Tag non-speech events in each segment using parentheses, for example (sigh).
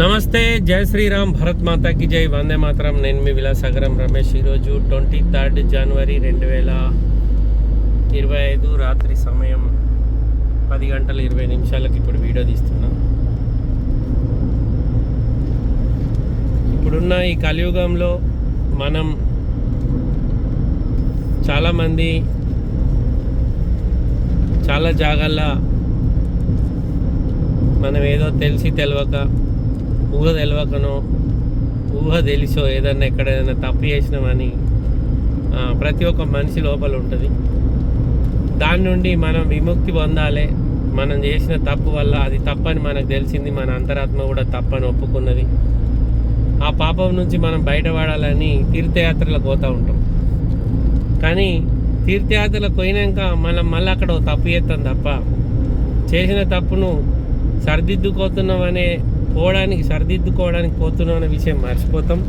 నమస్తే జై శ్రీరామ్ భరత్ మాతాకి జై వందే మాతరం. నేను మీ విలాసాగరం రమేష్. ఈరోజు ట్వంటీ థర్డ్ జనవరి రెండు వేల ఇరవై ఐదు రాత్రి సమయం పది గంటల ఇరవై నిమిషాలకు ఇప్పుడు వీడియో తీస్తున్నా. ఇప్పుడున్న ఈ కలియుగంలో మనం చాలామంది చాలా జాగాల్లో మనం ఏదో తెలిసి తెలియక ఊహ తెలియకనో ఊహ తెలిసో ఏదన్నా ఎక్కడైనా తప్పు చేసినామని ప్రతి ఒక్క మనిషి లోపల ఉంటుంది. దాని నుండి మనం విముక్తి పొందాలి. మనం చేసిన తప్పు వల్ల అది తప్పని మనకు తెలిసింది మన అంతరాత్మ కూడా తప్పని ఒప్పుకున్నది. ఆ పాపం నుంచి మనం బయటపడాలని తీర్థయాత్రలకు పోతూ ఉంటాం. కానీ తీర్థయాత్రలకు పోయినాక మనం మళ్ళీ అక్కడ తప్పు చేస్తాం తప్ప చేసిన తప్పును సరిదిద్దుకోతున్నాం అనే పోవడానికి సరిదిద్దుకోవడానికి పోతున్నాం అనే విషయం మర్చిపోతాం.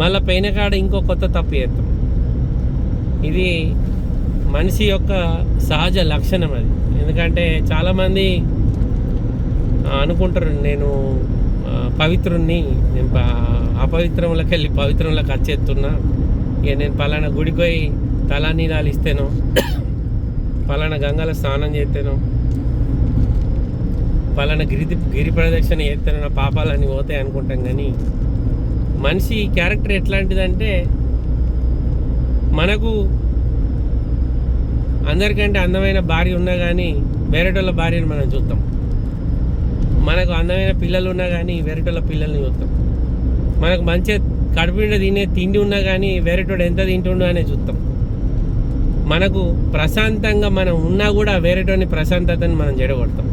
మళ్ళీ పైన కాడ ఇంకో కొత్త తప్పు చేస్తాం. ఇది మనిషి యొక్క సహజ లక్షణం అది. ఎందుకంటే చాలామంది అనుకుంటారు నేను పవిత్రుణ్ణి నేను అపవిత్రంలోకి వెళ్ళి పవిత్రంలోకి వచ్చేస్తున్నా ఇక నేను పలానా గుడికి పోయి తలా నీలాలు ఇస్తేనో పలానా గంగలో స్నానం చేస్తేనో పలానా గిరి గిరి ప్రదక్షిణ చేస్తేనో పాపాలని పాపాలన్నీ పోతాయి అనుకుంటాం కానీ మనిషి క్యారెక్టర్ ఎట్లాంటిదంటే మనకు అందరికంటే అందమైన భార్య ఉన్నా కానీ వేరేటోళ్ళ భార్యను మనం చూస్తాం. మనకు అందమైన పిల్లలు ఉన్నా కానీ వేరేటోళ్ళ పిల్లల్ని చూస్తాం. మనకు మంచి కడుపుండ తినే తిండి ఉన్నా కానీ వేరేటోడు ఎంత తింటుండో అనే చూస్తాం. మనకు ప్రశాంతంగా మనం ఉన్నా కూడా వేరేటోని ప్రశాంతతని మనం జడగొడతాం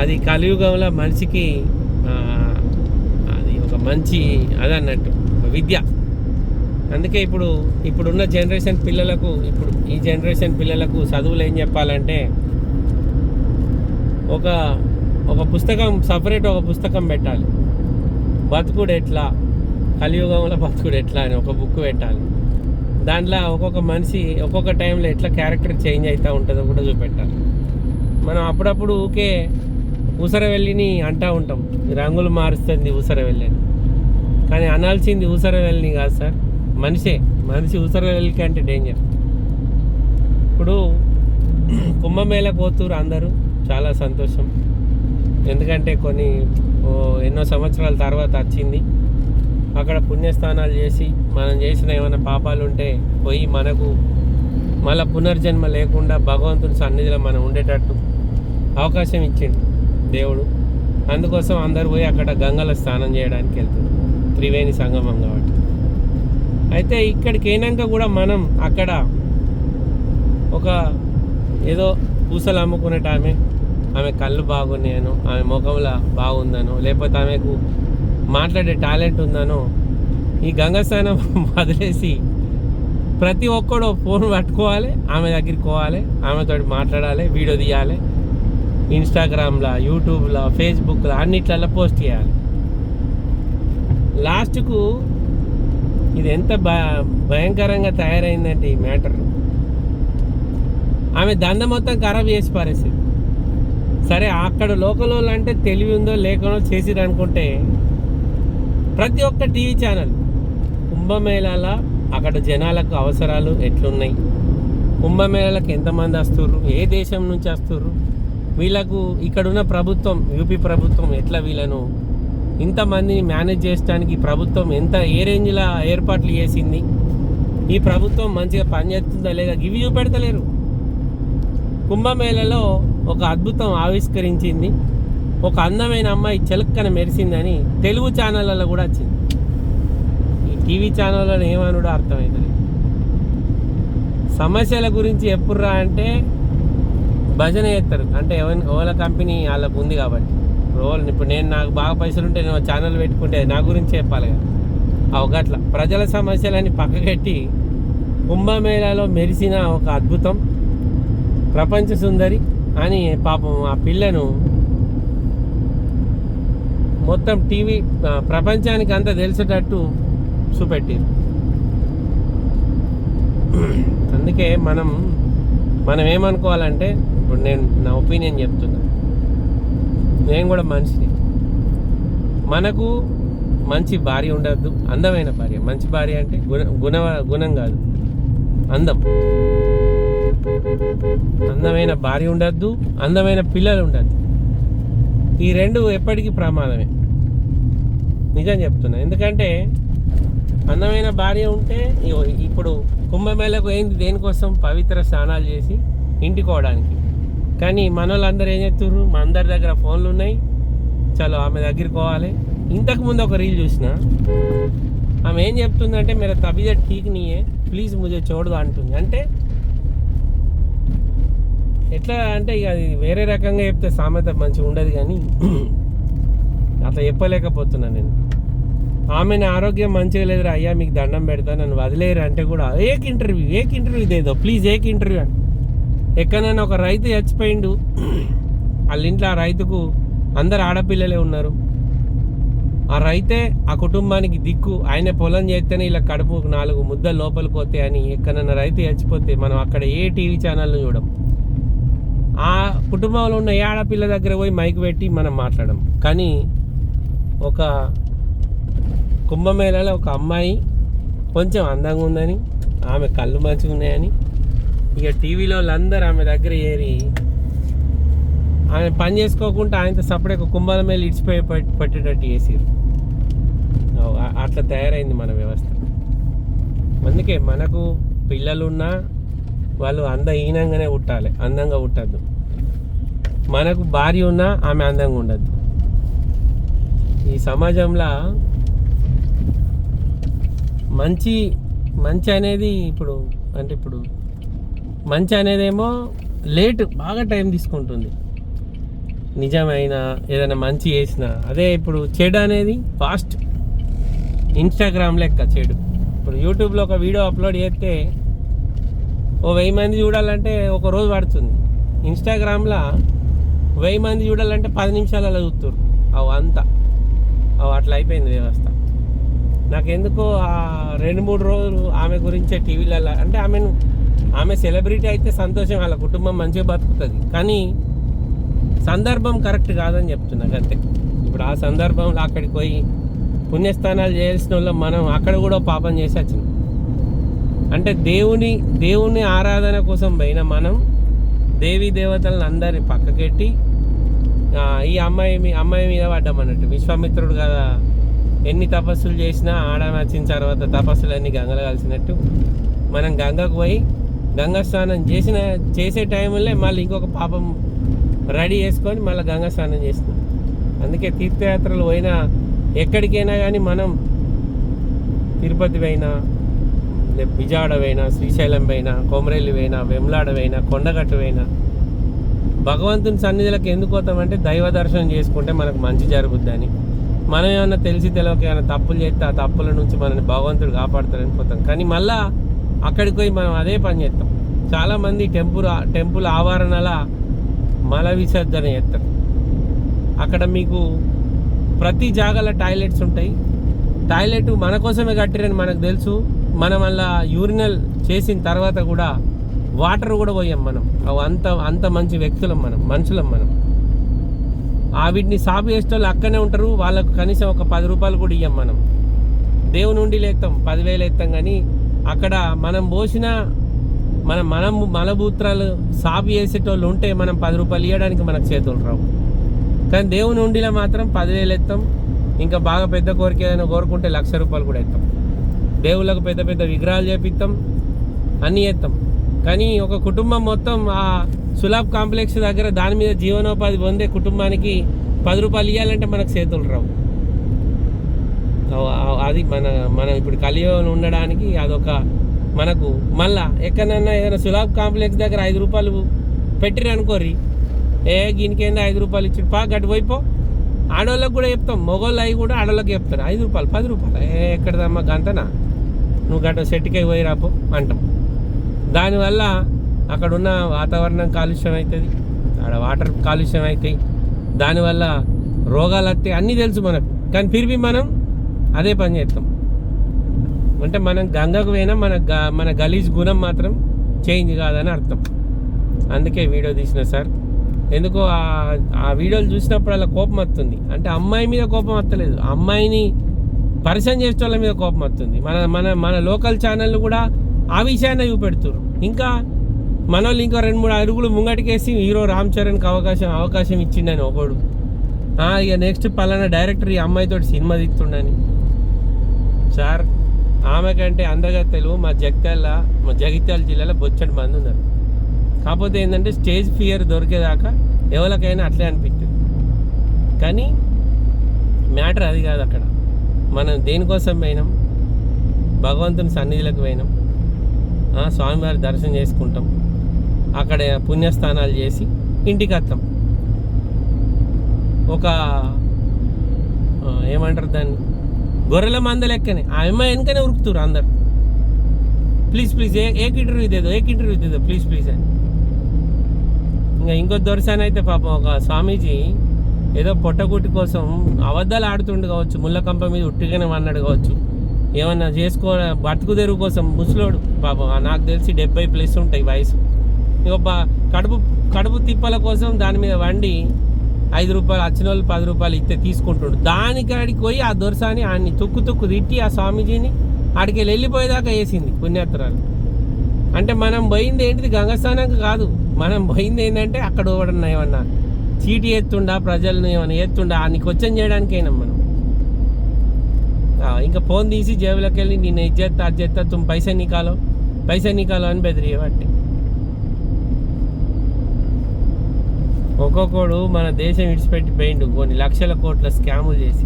అది కలియుగంలో మనిషికి అది ఒక మంచి అదన్నట్టు ఒక విద్య. అందుకే ఇప్పుడు ఇప్పుడున్న జనరేషన్ పిల్లలకు ఇప్పుడు ఈ జనరేషన్ పిల్లలకు చదువులు ఏం చెప్పాలంటే ఒక ఒక పుస్తకం సపరేట్ ఒక పుస్తకం పెట్టాలి. బతుకుడు ఎట్లా? కలియుగంలో బతుకుడు ఎట్లా అని ఒక బుక్ పెట్టాలి. దాంట్లో ఒక్కొక్క మనిషి ఒక్కొక్క టైంలో ఎట్లా క్యారెక్టర్ చేంజ్ అవుతూ ఉంటుందో కూడా చూపెట్టాలి. మనం అప్పుడప్పుడు ఊకే ఉసరవెల్లిని అంటూ ఉంటాం. రంగులు మారుస్తుంది ఊసర కానీ అనాల్సింది ఉసరవెల్లిని కాదు సార్. మనిషే. మనిషి ఉసరవెల్లికి అంటే డేంజర్ ఇప్పుడు కుంభమేళ పోతురు అందరూ. చాలా సంతోషం. ఎందుకంటే కొన్ని ఓ ఎన్నో సంవత్సరాల తర్వాత వచ్చింది. అక్కడ పుణ్యస్థానాలు చేసి మనం చేసిన ఏమైనా పాపాలు ఉంటే పోయి మనకు మళ్ళీ పునర్జన్మ లేకుండా భగవంతుని సన్నిధిలో మనం ఉండేటట్టు అవకాశం ఇచ్చిండు. దేవుడు. అందుకోసం అందరు పోయి అక్కడ గంగలో స్నానం చేయడానికి వెళ్తున్నారు. త్రివేణి సంగమం కాబట్టి. అయితే ఇక్కడికి అయినాక కూడా మనం అక్కడ ఒక ఏదో పూసలు అమ్ముకునేట ఆమె ఆమె కళ్ళు బాగున్నాయనో ఆమె ముఖంలో బాగుందనో లేకపోతే ఆమెకు మాట్లాడే టాలెంట్ ఉందనో ఈ గంగా స్నానం (laughs) వదిలేసి ప్రతి ఒక్కడు ఫోన్ పట్టుకోవాలి ఆమె దగ్గరికి పోవాలి ఆమెతో మాట్లాడాలి వీడియో తీయాలి. ఇన్స్టాగ్రామ్లో యూట్యూబ్లో ఫేస్బుక్లో అన్నిట్లలో పోస్ట్ చేయాలి. లాస్ట్కు ఇది ఎంత భ భయంకరంగా తయారైందంటే ఈ మ్యాటర్. ఆమె దంద మొత్తం ఖరాబ్ చేసి పారేసింది. సరే అక్కడ లోకల్ వాళ్ళు అంటే తెలివి ఉందో లేకనో చేసిరు అనుకుంటే ప్రతి ఒక్క టీవీ ఛానల్ కుంభమేళాల అక్కడ జనాలకు అవసరాలు ఎట్లున్నాయి? కుంభమేళాలకు ఎంతమంది వస్తుర్రు? ఏ దేశం నుంచి వస్తుర్రు? వీళ్ళకు ఇక్కడున్న ప్రభుత్వం యూపీ ప్రభుత్వం ఎట్లా వీళ్ళను ఇంతమందిని మేనేజ్ చేయడానికి ప్రభుత్వం ఎంత ఏ రేంజ్లో ఏర్పాట్లు చేసింది? ఈ ప్రభుత్వం మంచిగా పనిచేస్తుందా లేదా? ఇవి చూపెడతలేరు. కుంభమేళలో ఒక అద్భుతం ఆవిష్కరించింది. ఒక అందమైన అమ్మాయి చెలక్కన మెరిసిందని తెలుగు ఛానళ్ళలో కూడా వచ్చింది. ఈ టీవీ ఛానళ్ళలో ఏమనుడో అర్థమైంది సమస్యల గురించి ఎప్పుడురా అంటే భజన చేస్తారు. అంటే ఎవరి ఓలా కంపెనీ వాళ్ళకు ఉంది కాబట్టి. రోల్ ఇప్పుడు నేను నాకు బాగా పైసలు ఉంటే నేను ఛానల్ పెట్టుకుంటే నా గురించి చెప్పాలి కదా. అవగట్ల ప్రజల సమస్యలని పక్కగట్టి కుంభమేళాలో మెరిసిన ఒక అద్భుతం. ప్రపంచ సుందరి అని పాపం ఆ పిల్లను మొత్తం టీవీ ప్రపంచానికి అంతా తెలిసేటట్టు చూపెట్టింది అందుకే మనం మనం ఏమనుకోవాలంటే ఇప్పుడు నేను నా ఒపీనియన్ చెప్తున్నా. నేను కూడా మనిషిని. మనకు మంచి భార్య ఉండద్దు అందమైన భార్య. మంచి భార్య అంటే గుణ గుణ గుణం కాదు. అందం. అందమైన భార్య ఉండద్దు అందమైన పిల్లలు ఉండద్దు. ఈ రెండు ఎప్పటికీ ప్రమాదమే. నిజం చెప్తున్నా. ఎందుకంటే అందమైన భార్య ఉంటే ఇప్పుడు కుంభమేళకు ఏంది దేనికోసం? పవిత్ర స్నానాలు చేసి ఇంటికి పోవడానికి. కానీ మన వాళ్ళందరూ ఏం చెప్తున్నారు మా అందరి దగ్గర ఫోన్లు ఉన్నాయి. చలో ఆమె దగ్గరికి పోవాలి. ఇంతకు ముందు ఒక రీల్ చూసిన. ఆమె ఏం చెప్తుందంటే మీరు తబియత్ ఠీక్ నీయే ప్లీజ్ ముజే చూడదు అంటుంది. అంటే ఎట్లా అంటే ఇక అది వేరే రకంగా చెప్తే సామెత మంచిగా ఉండదు కానీ (clears throat) అట్లా చెప్పలేకపోతున్నా నేను. ఆమెను ఆరోగ్యం మంచిగా లేదురా అయ్యా మీకు దండం పెడతా నన్ను వదిలేరు అంటే కూడా ఏక్ ఇంటర్వ్యూ ఏక్ ఇంటర్వ్యూ ఇదేదో ప్లీజ్ ఏక్ ఇంటర్వ్యూ అని ఎక్కడైనా ఒక రైతు చచ్చిపోయిండు వాళ్ళ ఇంట్లో ఆ రైతుకు అందరు ఆడపిల్లలే ఉన్నారు. ఆ రైతే ఆ కుటుంబానికి దిక్కు ఆయన పొలం చేస్తేనే ఇలా కడుపు నాలుగు ముద్దలు లోపలికి పోతే అని ఎక్కడైనా రైతు చచ్చిపోతే మనం అక్కడ ఏ టీవీ ఛానల్ను చూడం. ఆ కుటుంబంలో ఉన్న ఏ ఆడపిల్ల దగ్గర పోయి మైక్ పెట్టి మనం మాట్లాడడం కానీ ఒక కుంభమేళలో ఒక అమ్మాయి కొంచెం అందంగా ఉందని ఆమె కళ్ళు మంచిగా ఉన్నాయని ఇక టీవీలో వాళ్ళందరూ ఆమె దగ్గర ఏరి ఆమె పని చేసుకోకుండా ఆయనతో సపరేట్ ఒక కుంభాల మీద ఇడిచిపోయి పట్- పట్టేటట్టు చేసిరు అట్లా తయారైంది మన వ్యవస్థ. అందుకే మనకు పిల్లలున్నా వాళ్ళు అందహీనంగానే ఉట్టాలి అందంగా ఉట్టద్దు మనకు భార్య ఉన్నా ఆమె అందంగా ఉండద్దు. ఈ సమాజంలో మంచి మంచి అనేది ఇప్పుడు అంటే ఇప్పుడు మంచి అనేదేమో లేట్ బాగా టైం తీసుకుంటుంది. నిజమైన ఏదైనా మంచి చేసిన. అదే ఇప్పుడు చెడు అనేది ఫాస్ట్. ఇన్స్టాగ్రామ్ లెక్క చెడు. ఇప్పుడు యూట్యూబ్లో ఒక వీడియో అప్లోడ్ చేస్తే ఓ వెయ్యి మంది చూడాలంటే ఒక రోజు పడుతుంది. ఇన్స్టాగ్రామ్లో వెయ్యి మంది చూడాలంటే పది నిమిషాలలో చూస్తారు అవు అంతా. అవు అట్లా అయిపోయింది వ్యవస్థ. నాకెందుకో ఆ రెండు మూడు రోజులు ఆమె గురించే టీవీలలో అంటే ఆమెను ఆమె సెలబ్రిటీ అయితే సంతోషం వాళ్ళ కుటుంబం మంచిగా బతుకుతుంది. కానీ సందర్భం కరెక్ట్ కాదని చెప్తున్నా అంతే ఇప్పుడు ఆ సందర్భంలో అక్కడికి పోయి పుణ్యస్థానాలు చేయాల్సిన వాళ్ళం మనం అక్కడ కూడా పాపం చేసి వచ్చినాం. అంటే దేవుని దేవుని ఆరాధన కోసం పోయిన మనం దేవీ దేవతలను అందరిని పక్కకెట్టి ఈ అమ్మాయి మీ అమ్మాయి మీద పడ్డామన్నట్టు విశ్వామిత్రుడు కదా ఎన్ని తపస్సులు చేసినా ఆడ నచ్చిన తర్వాత తపస్సులన్నీ గంగలు కలిసినట్టు మనం గంగకు పోయి గంగా స్నానం చేసిన చేసే టైంలో మళ్ళీ ఇంకొక పాపం రెడీ చేసుకొని మళ్ళీ గంగా స్నానం చేస్తున్నాం అందుకే తీర్థయాత్రలు పోయినా ఎక్కడికైనా కానీ మనం తిరుపతి పోయినా లే- విజయవాడ పోయినా శ్రీశైలం పోయినా కొమరేలి పోయినా వెమ్లాడ పోయినా కొండగట్టు పోయినా భగవంతుని సన్నిధిలోకి ఎందుకు పోతామంటే దైవ దర్శనం చేసుకుంటే మనకు మంచి జరుగుద్దని. మనం ఏమన్నా తెలిసి తెలియక ఏమైనా తప్పులు చేస్తే ఆ తప్పుల నుంచి మనని భగవంతుడు కాపాడతాడని పోతాం. కానీ మళ్ళీ అక్కడికి పోయి మనం అదే పని చేస్తాం. చాలామంది టెంపుల్ టెంపుల్ ఆవరణల మల విసర్జన చేస్తారు. అక్కడ మీకు ప్రతి జాగాల టాయిలెట్స్ ఉంటాయి. టాయిలెట్ మన కోసమే కట్టిరని మనకు తెలుసు. మనం అలా యూరినల్ చేసిన తర్వాత కూడా వాటర్ కూడా పోయాం మనం. అవి అంత అంత మంచి వ్యక్తులం మనం మనుషులం మనం. ఆ వీటిని సాపు చేసే వాళ్ళు అక్కనే ఉంటారు. వాళ్ళకు కనీసం ఒక పది రూపాయలు కూడా ఇయ్యం మనం. దేవునుండి లేస్తాం పదివేలు ఎత్తాం కానీ అక్కడ మనం పోసిన మన మనం మలబూత్రాలు సాపు చేసేటోళ్ళు ఉంటే మనం పది రూపాయలు ఇవ్వడానికి మనకు చేతులు రావు. కానీ దేవుని ఉండిలో మాత్రం పదివేలు ఎత్తాం. ఇంకా బాగా పెద్ద కోరిక ఏదైనా కోరుకుంటే లక్ష రూపాయలు కూడా ఎత్తాం. దేవుళ్ళకు పెద్ద పెద్ద విగ్రహాలు చేపిస్తాం అన్నీ ఎత్తాం. కానీ ఒక కుటుంబం మొత్తం ఆ సులాబ్ కాంప్లెక్స్ దగ్గర దాని మీద జీవనోపాధి పొందే కుటుంబానికి పది రూపాయలు ఇవ్వాలంటే మనకు చేతులు రావు. అది మన మనం ఇప్పుడు కలియుగంలో ఉండడానికి అదొక మనకు మళ్ళా ఎక్కడన్నా ఏదైనా సులాబ్ కాంప్లెక్స్ దగ్గర ఐదు రూపాయలు పెట్టిరు అనుకోరి ఏ దీనికేందా ఐదు రూపాయలు ఇచ్చి పా గట్టు పోయిపో ఆడవాళ్ళకి కూడా చెప్తాం మొగోళ్ళు అవి కూడా ఆడవాళ్ళకి చెప్తారు. ఐదు రూపాయలు పది రూపాయలు. ఏ ఎక్కడదమ్మా గంతనా? నువ్వు గట్ట సెట్టికై పోయి రాపో అంటాం. దానివల్ల అక్కడ ఉన్న వాతావరణం కాలుష్యం అవుతుంది ఆడ వాటర్ కాలుష్యం అవుతాయి దానివల్ల రోగాలు వస్తాయి అన్నీ తెలుసు మనకు. కానీ తిరిగి మనం అదే పని చేస్తాం. అంటే మనం గంగకు పోయినా మన గ- మన గలీజ్ గుణం మాత్రం చేంజ్ కాదని అర్థం. అందుకే వీడియో తీసిన సార్. ఎందుకో ఆ- ఆ వీడియోలు చూసినప్పుడు అలా కోపం వస్తుంది. అంటే అమ్మాయి మీద కోపం వస్తలేదు. ఆ అమ్మాయిని పరిచయం చేసే వాళ్ళ మీద కోపం వస్తుంది. మన మన మన లోకల్ ఛానళ్ళు కూడా ఆ విషయాన్ని చూపెడుతున్నారు ఇంకా మన వాళ్ళు ఇంకో రెండు మూడు అడుగులు ముంగటికేసి హీరో రామ్ చరణ్కి అవకాశం అవకాశం ఇచ్చిండని ఒకడు. ఇక నెక్స్ట్ పలానా డైరెక్టర్ ఈ అమ్మాయితో సినిమా తీస్తుండని. సార్. ఆమె కంటే అందగత్తెలు మా జగిత్యాల మా జగిత్యాల జిల్లాలో బొచ్చటి మంది ఉన్నారు. కాకపోతే ఏంటంటే స్టేజ్ ఫియర్ దొరికేదాకా ఎవరికైనా అట్లే అనిపిస్తుంది కానీ మ్యాటర్ అది కాదు అక్కడ. మనం దేనికోసం పోయినాం? భగవంతుని సన్నిధిలోకి పోయినాం. స్వామివారి దర్శనం చేసుకుంటాం. అక్కడ పుణ్యస్థానాలు చేసి ఇంటికి వస్తాం. ఒక ఏమంటారు దాన్ని? గొర్రెల మంద లెక్కనే. ఆమె వెనకనే వెనుకనే ఉరుకుతురు అందరు. ప్లీజ్ ప్లీజ్ ఏ ఏక్ ఇంటర్వ్యూ ఇదేదో ఏక్ ఇంటర్వ్యూ ఇదేదో ప్లీజ్ ప్లీజ్ అని. ఇంకా ఇంకో దొరసాని అయితే పాపం ఒక స్వామీజీ ఏదో పొట్టగుట్టి కోసం అబద్ధాలు ఆడుతుండు కావచ్చు ముళ్ళకంప మీద ఉట్టిగానే అన్నాడు కావచ్చు. ఏమన్నా చేసుకో బతుకు తెరువు కోసం ముసలోడు పాపం నాకు తెలిసి డెబ్బై ప్లస్ ఉంటాయి వయసు. ఇంకొక కడుపు కడుపు తిప్పల కోసం దాని మీద వండి ఐదు రూపాయలు వచ్చిన వాళ్ళు పది రూపాయలు ఇస్తే తీసుకుంటుండు. దానికి ఆడికి పోయి ఆ దొరసాని ఆయన్ని తొక్కు తుక్కు తిట్టి ఆ స్వామీజీని ఆడికి వెళ్ళి వెళ్ళిపోయేదాకా వేసింది పుణ్యాత్రాలు. అంటే మనం పోయింది ఏంటిది? గంగస్థానం కాదు. మనం పోయింది ఏంటంటే అక్కడ ఇవ్వడం ఏమన్నా. చీటీ ఎత్తుండా ప్రజలను ఏమైనా ఎత్తుండా? ఆ నీకు చేయడానికైనా మనం. ఇంకా ఫోన్ తీసి జేబులోకి వెళ్ళి నేను ఇది చేస్తా అది చేస్తా తుమ్ పైసా నీకాలో పైసా నీకాలో అని బెదిరియబట్టి ఒక్కొక్కడు మన దేశం విడిచిపెట్టి పోయిండు. కొన్ని లక్షల కోట్ల స్కాములు చేసి.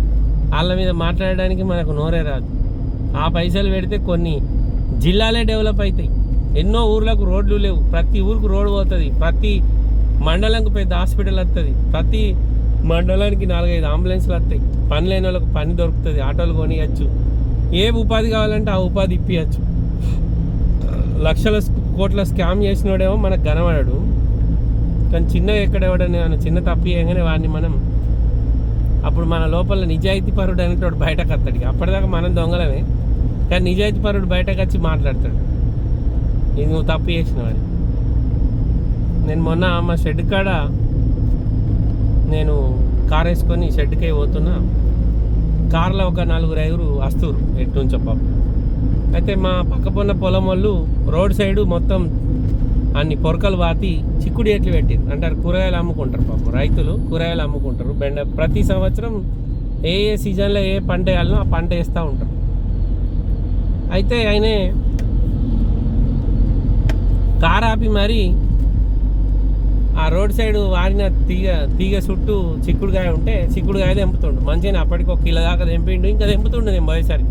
వాళ్ళ మీద మాట్లాడడానికి మనకు నోరే రాదు. ఆ పైసలు పెడితే కొన్ని జిల్లాలే డెవలప్ అవుతాయి ఎన్నో ఊర్లకు రోడ్లు లేవు. ప్రతి ఊరికి రోడ్డు పోతుంది. ప్రతి మండలంకు పెద్ద హాస్పిటల్ వస్తుంది ప్రతి మండలానికి నాలుగైదు అంబులెన్స్లు వస్తాయి పని లేని వాళ్ళకి పని దొరుకుతుంది. ఆటోలు కొనియచ్చు. ఏ ఉపాధి కావాలంటే ఆ ఉపాధి ఇప్పియచ్చు. లక్షల కోట్ల స్కామ్ చేసినోడేమో మనకు కనబడడు. కానీ చిన్న ఎక్కడ ఎవడని చిన్న తప్పు చేయగానే వాడిని మనం అప్పుడు మన లోపల నిజాయితీ పరుడు అనేటోడు బయటకు వస్తాడు. అప్పటిదాకా మనం దొంగలమే. కానీ నిజాయితీ పరుడు బయటకు వచ్చి మాట్లాడతాడు. ఇది నువ్వు తప్పు చేసినవని నేను మొన్న మా షెడ్ కాడ నేను కార్ వేసుకొని షెడ్కే పోతున్నా. కార్లో ఒక నలుగురు ఐదుగురు వస్తురు ఎట్టు చెప్ప అయితే మా పక్కపొన్న పొలం వాళ్ళు రోడ్ సైడ్ మొత్తం అన్ని పొరకలు వాతి చిక్కుడు ఎట్లు పెట్టారు అంటారు కూరగాయలు అమ్ముకుంటారు పాపం. రైతులు కూరగాయలు అమ్ముకుంటారు. బెండ ప్రతి సంవత్సరం ఏ ఏ సీజన్లో ఏ పంట వేయాలనో ఆ పంట వేస్తూ ఉంటారు. అయితే ఆయనే కార్ ఆపి మరి ఆ రోడ్ సైడ్ వారిన తీగ తీగ చుట్టూ చిక్కుడుకాయ ఉంటే చిక్కుడుకాయ తెంపుతుండు. మంచిగా అప్పటికి ఒక కిలో దాకా తెంపిండు. ఇంకా తెంపుతుండు నేను పోయేసరికి.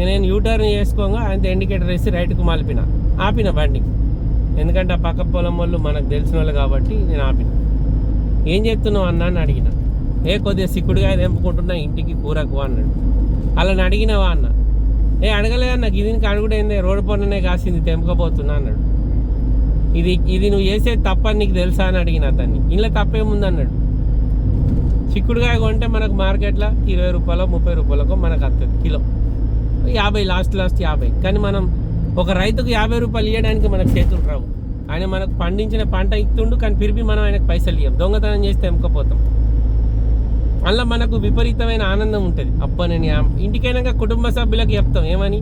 నేను యూటర్న్ చేసుకోగా ఆయన ఇండికేటర్ వేసి రైట్కు మలిపిన. ఆపిన బండికి. ఎందుకంటే ఆ పక్క పొలం వాళ్ళు మనకు తెలిసిన వాళ్ళు కాబట్టి నేను ఆపిన. ఏం చేస్తున్నావు అన్న అని అడిగిన. ఏ కొద్దిగా సిక్కుడుగా తెంపుకుంటున్నా ఇంటికి కూరకు అన్నాడు. అలా అడిగినవా అన్న. ఏ అడగలే అన్న దీనికి అడుగుడైందే రోడ్డు పన్నునే కాసింది తెంపకపోతున్నా అన్నాడు. ఇది ఇది నువ్వు చేసే తప్పని నీకు తెలుసా అని అడిగిన అతన్ని. ఇంట్లో తప్పేముంది అన్నాడు. చిక్కుడుకాయ కొంటే మనకు మార్కెట్లో ఇరవై రూపాయలు ముప్పై రూపాయలకు మనకు వస్తుంది కిలో. యాభై లాస్ట్ లాస్ట్ యాభై. కానీ మనం ఒక రైతుకు యాభై రూపాయలు ఇవ్వడానికి మనకు చేతులు రావు. ఆయన మనకు పండించిన పంట ఇస్తుండు కానీ పిరిపి మనం ఆయనకు పైసలు ఇవ్వం దొంగతనం చేస్తే ఎముకపోతాం. అందులో మనకు విపరీతమైన ఆనందం ఉంటుంది. అబ్బా నేను ఇంటికైనాక కుటుంబ సభ్యులకు చెప్తాం. ఏమని?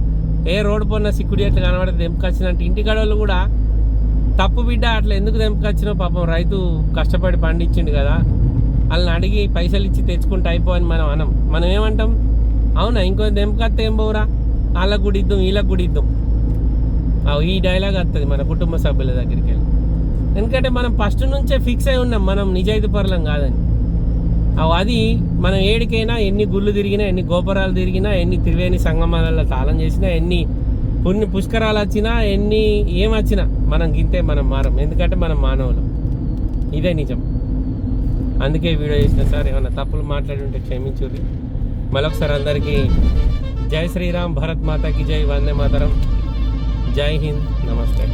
ఏ రోడ్డు పోయినా సిక్కుడి ఎట్లా కనబడదు తెంపుకొచ్చినట్టు ఇంటికాడ వాళ్ళు కూడా తప్పు బిడ్డ అట్లా ఎందుకు తెంపుకొచ్చినావు పాపం రైతు కష్టపడి పండించిండు కదా. వాళ్ళని అడిగి పైసలు ఇచ్చి తెచ్చుకుంటే అయిపోవని మనం అనం. మనం ఏమంటాం? అవునా ఇంకో తెంపుకొస్తే ఏం పోవురా? వాళ్ళకు కూడా ఇద్దాం వీళ్ళకు కూడా ఇద్దాం. ఈ డైలాగ్ వస్తుంది మన కుటుంబ సభ్యుల దగ్గరికి వెళ్ళి. ఎందుకంటే మనం ఫస్ట్ నుంచే ఫిక్స్ అయి ఉన్నాం మనం నిజాయితీ పరులం కాదని. అది మనం ఏడికైనా ఎన్ని గుళ్ళు తిరిగినా ఎన్ని గోపురాలు తిరిగినా ఎన్ని త్రివేణి సంగమాలలో తాళం చేసినా ఎన్ని పుణ్య పుష్కరాలు వచ్చినా ఎన్ని ఏమొచ్చినా మనం గింతే మనం మారం. ఎందుకంటే మనం మానవులు. ఇదే నిజం. అందుకే వీడియో చేసిన సార్ ఏమైనా తప్పులు మాట్లాడి ఉంటే క్షమించుర్రి. మరొకసారి అందరికీ జై శ్రీరామ్ భరత్ మాతాకి జై వందే మాతరం. జై హింద్ నమస్తే